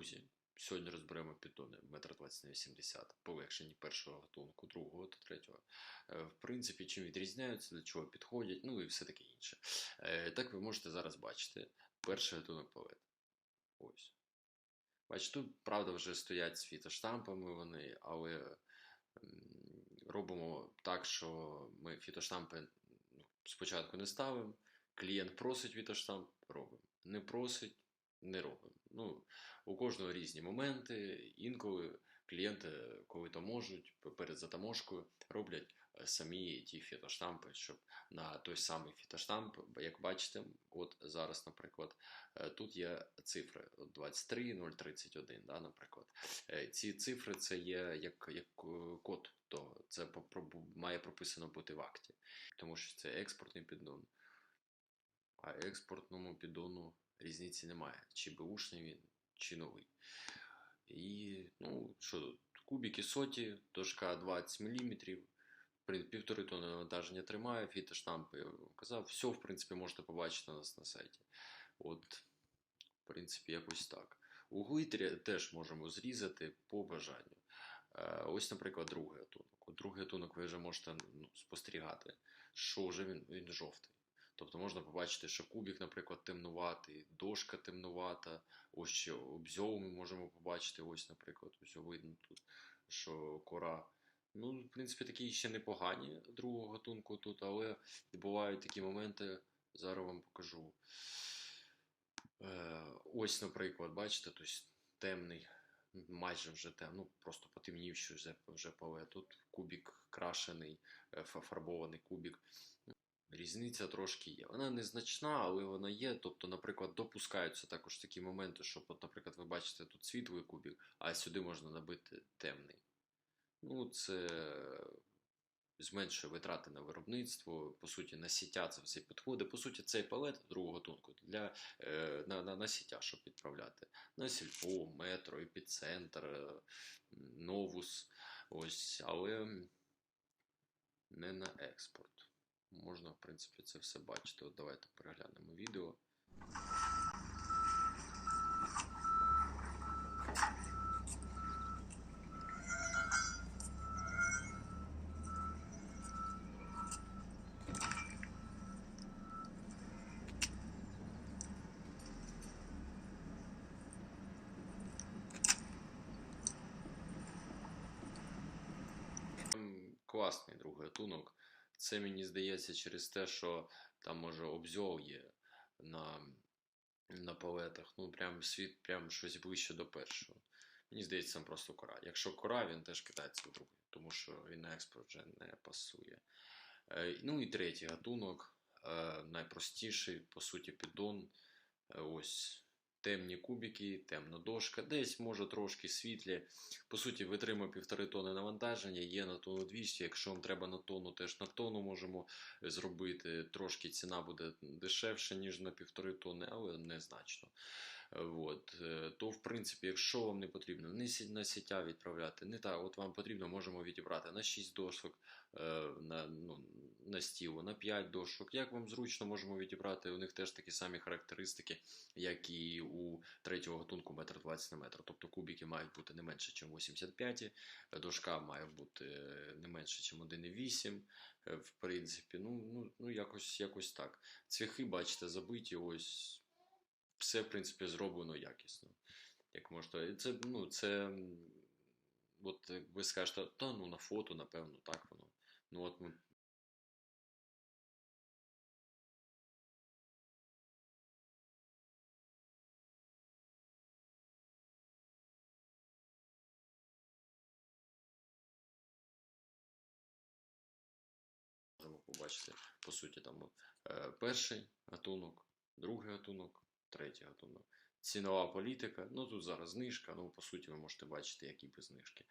Друзі, сьогодні розберемо піддони 1,20 на 80 полегшені першого гатунку, другого та третього. Е, В принципі, чим відрізняються, до чого підходять, ну і все таке інше. Е, Так ви можете зараз бачити перший гатунок палет. Ось. Бачите, тут, правда, вже стоять з фітоштампами вони, але робимо так, що ми фітоштампи ну, спочатку не ставимо. Клієнт просить фітоштамп, робимо. Не просить, не робимо. Ну, у кожного різні моменти. Інколи клієнти, коли то можуть, перед затаможкою роблять е, самі ті фітоштампи, щоб на той самий фітоштамп, як бачите, от зараз, наприклад, е, тут є цифри от 23, 031, да, наприклад. Е, Ці цифри це є як, як код, то це має прописано бути в акті, тому що це експортний піддон. А експортному піддону різниці немає, чи беушний він, чи новий. І, ну, що? Кубики соті, дошка 20 мм, півтори тонни навантаження тримає, фітоштампи, я казав, все, в принципі, можете побачити у нас на сайті. От, в принципі, якось так. Угли тря- теж можемо зрізати по бажанню. Е, Ось, наприклад, другий гатунок. Другий гатунок ви вже можете ну, спостерігати, що вже він, він жовтий. Тобто можна побачити, що кубик, наприклад, темнуватий, дошка темнувата, ось ще обзьов ми можемо побачити, ось, наприклад, ось видно тут, що кора. Ну, в принципі, такі ще непогані другого гатунку тут, але бувають такі моменти, зараз вам покажу. Е, ось, наприклад, бачите, тобто темний, майже вже темний, ну просто потемнівший вже, вже пале. Тут кубик крашений, е, фарбований кубик. Різниця трошки є. Вона незначна, але вона є. Тобто, наприклад, допускаються також такі моменти, що, от, наприклад, ви бачите тут світлий кубик, а сюди можна набити темний. Ну, це зменшує витрати на виробництво, по суті, на сіття це все підходить. По суті, цей палет другого гатунку для, е, на, на, на сіття, щоб відправляти. На сільпо, метро, епіцентр, е, новус. Ось, але не на експорт. Можна, в принципі, це все бачити. От давайте переглянемо відео. Класний другий гатунок. Це мені здається через те, що там може обзьол є на, на палетах. Ну, прям світ, прям щось ближче до першого. Мені здається, там просто кора. Якщо кора, він теж кидається в другий, тому що він на експорт вже не пасує. Е, Ну і третій гатунок, е, найпростіший, по суті, піддон. Е, Ось темні кубики, темна дошка, десь може трошки світлі. По суті, витримує півтори тони навантаження, є на тонну 200. Якщо вам треба на тонну, теж на тонну можемо зробити. Трошки ціна буде дешевше, ніж на півтори тони, але незначно. От. Е, То, в принципі, якщо вам не потрібно не на сіття відправляти, не так, от вам потрібно, можемо відібрати на 6 дошок, е, на, ну, на стілу, на 5 дошок. Як вам зручно, можемо відібрати. У них теж такі самі характеристики, як і у третього гатунку 1,20 на метр. Тобто кубики мають бути не менше, ніж 85, дошка має бути е, не менше, ніж 1,8. е, В принципі, ну, ну, ну якось, якось так. Цвяхи, бачите, забиті, ось все, в принципі, зроблено якісно. Як можна. Це, ну, це, от ви скажете, та ну на фото, напевно, так воно. Ну, от ми можемо побачити, по суті, там е, перший гатунок, другий гатунок, третій гатунок. Цінова політика. Ну тут зараз знижка, ну по суті, ви можете бачити, які би знижки.